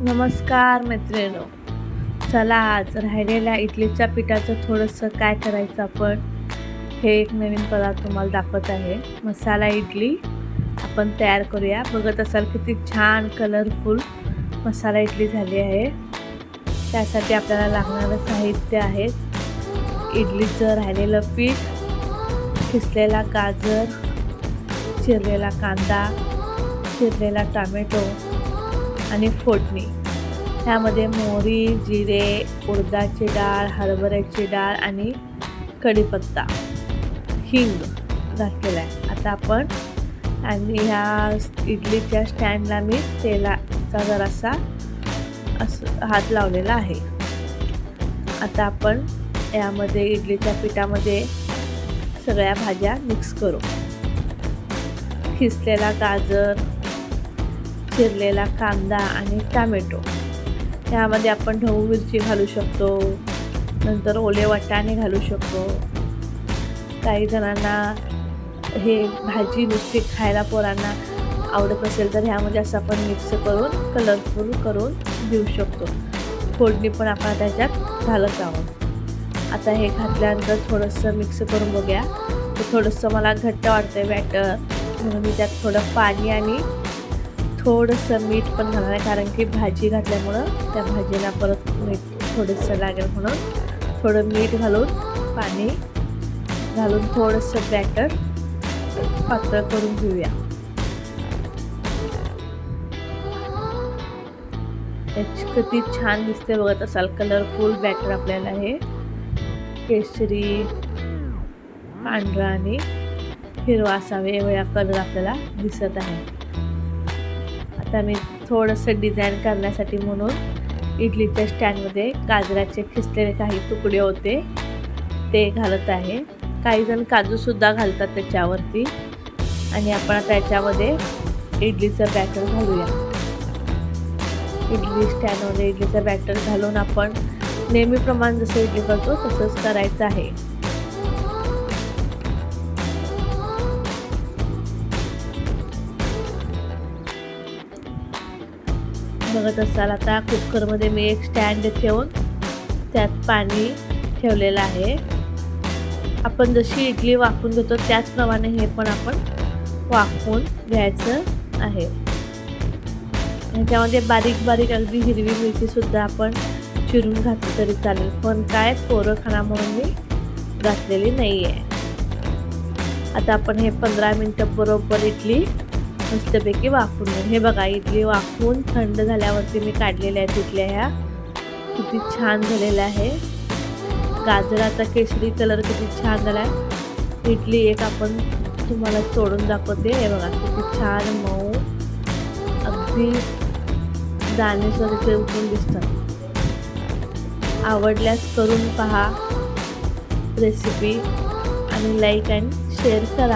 नमस्कार मैत्रिणो चला आज राहिलेल्या इडलीच्या पिठाचं थोडंसं काय करायचं आपण हे एक नवीन पदार्थ तुम्हाला दाखवत आहे. मसाला इडली. आपण तयार करूया. बघत असाल किती छान कलरफुल मसाला इडली झाली आहे. त्यासाठी आपल्याला लागणारं साहित्य आहे. इडलीचं राहिलेलं पीठ किसलेला गाजर चिरलेला कांदा चिरलेला टामॅटो आणि फोडणी. ह्यामध्ये मोहरी जिरे उडदाची डाळ हरभऱ्याची डाळ आणि कढीपत्ता. हिंग घातलेला आहे. आता आपण आणि ह्या इडलीच्या स्टँडला मी तेलाचा जरासा असं हात लावलेला आहे. आता आपण यामध्ये इडलीच्या पिठामध्ये सगळ्या भाज्या मिक्स करू. खिसलेला गाजर चिरलेला कांदा आणि टामॅटो. त्यामध्ये आपण ढवू मिरची घालू शकतो. नंतर ओले वाटाणे घालू शकतो. काही जणांना हे भाजी नुसती खायला पोरांना आवडत नसेल तर ह्यामध्ये असं आपण मिक्स करून कलरफुल करून देऊ शकतो. फोडणी पण आपण त्याच्यात घालत आहोत. आता हे घातल्यानंतर थोडंसं मिक्स करून बघूया. थोडंसं मला घट्ट वाटतं बॅटर. म्हणून मी त्यात थोडं पाणी आणि थोडंसं मीठ पण घालणार आहे कारण की भाजी घातल्यामुळं त्या भाजीला परत मीठ थोडंसं लागेल म्हणून. थोडं मीठ घालून पाणी घालून थोडंसं बॅटर पातळ करून घेऊया. किती छान दिसते बघत असाल कलरफुल बॅटर आपल्याला हे. केशरी पांढरा आणि हिरवा असा वेगवेगळा कलर आपल्याला दिसत आहे. आता मी थोडंसं डिझाईन करण्यासाठी म्हणून इडलीच्या स्टँडमध्ये गाजराचे खिसलेले काही तुकडे होते. ते घालत आहे. काही जण काजूसुद्धा घालतात त्याच्यावरती. आणि आपण आता याच्यामध्ये इडलीचं बॅटर घालूया. इडली स्टँडमध्ये इडलीचं बॅटर घालून आपण नेहमीप्रमाणे जसं इडली करतो तसंच करायचं आहे. बघत असाल आता कुकरमध्ये मी एक स्टँड ठेवून त्यात पाणी ठेवलेलं आहे. आपण जशी इडली वाफून घेतो त्याचप्रमाणे हे पण आपण वाफवून घ्यायचं आहे. ह्याच्यामध्ये बारीक बारीक अगदी हिरवी मिरचीसुद्धा आपण चिरून घातली तरी चालेल पण काय पोरं खाना म्हणून मी घातलेली नाही आहे आता आपण हे पंधरा मिनटं बरोबर इडली मस्तपैकी वाफवून हे बघा इडली वाफवून थंड झाल्यावरती मी काढलेल्या आहेत इथल्या ह्या. किती छान झालेल्या आहे. गाजराचा केशरी कलर किती छान झाला आहे इडली एक आपण तुम्हाला सोडून दाखवते. हे बघा किती छान मऊ अगदी दाणेसर उठून दिसतात. आवडल्यास करून पहा. रेसिपी आणि लाईक अँड शेअर करा.